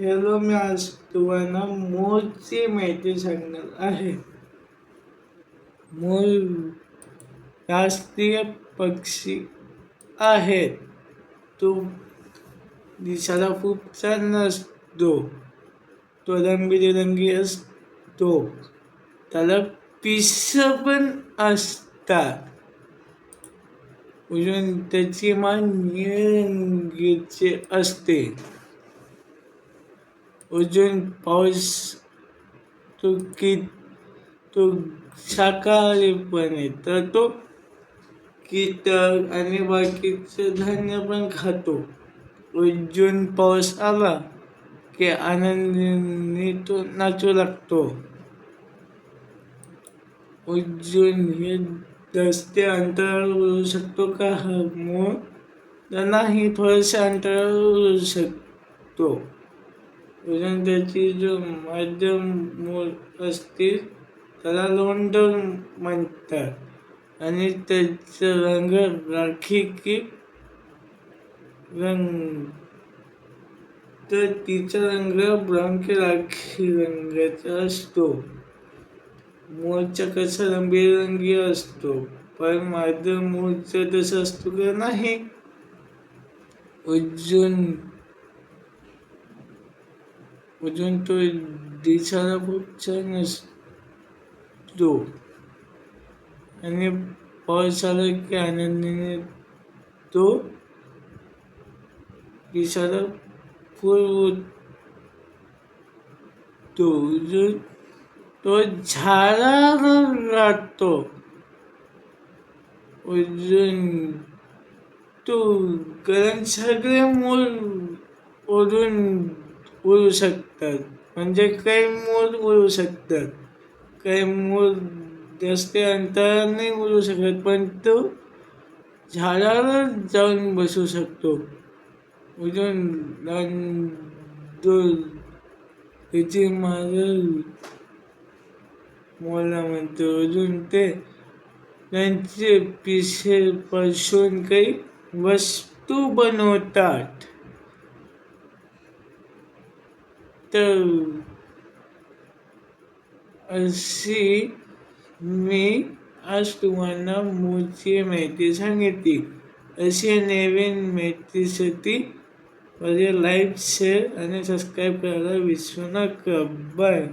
Hello मी आज तुम्हाला मोरची माहिती सांगणार आहे. मोर राष्ट्रीय पक्षी आहेत. तो दिसायला खूप छान असतो. तो रंगबिरंगी असतो. त्याला पिस पण असतात. अजून त्याची मान निळंगीची असते. अजून पाऊस तो की तो शाकाहारी पण आहे तर तो कीटक आणि बाकीचं धान्य पण खातो. अजून पाऊस आला की आनंदीने तो नाचू लागतो. अजून हे दसते अंतरावर उडू शकतो का? हा मोर नाही थोडंसं अंतरावर उडू शकतो. विनंत्याची त्याची जो माध्यम मूल असतील त्याला लोंढण म्हणतात. आणि त्याचा रंग राखी की रंग. तर तिचा रंग ब्रांकी राखी रंगाचा असतो. मूळचा कसा रंगीरंगी असतो पण माझं मूळचं तसं असतो का नाही? अजून अजून तो दिसायला खूप छान असतो आणि पाऊस आला की आनंदीने तो दिसायला फुल तो अजून तो झाडावर राहतो अजून तो कारण सगळे मोर ओढून उडू शकतात. म्हणजे काही मोर उडू शकतात. काही मोर जास्त अंतराने नाही उडू शकत पण तो झाडावर जाऊन बसू शकतो. अजून दोन त्याची मागं मोला म्हणतो. अजून ते त्यांचे पिसे पासून काही वस्तू बनवतात. अशी मी आज तुम्हाला मूळची माहिती सांगितली अशी नवीन माहितीसाठी माझे लाईक शेअर आणि सबस्क्राईब करायला विसरू नका बाय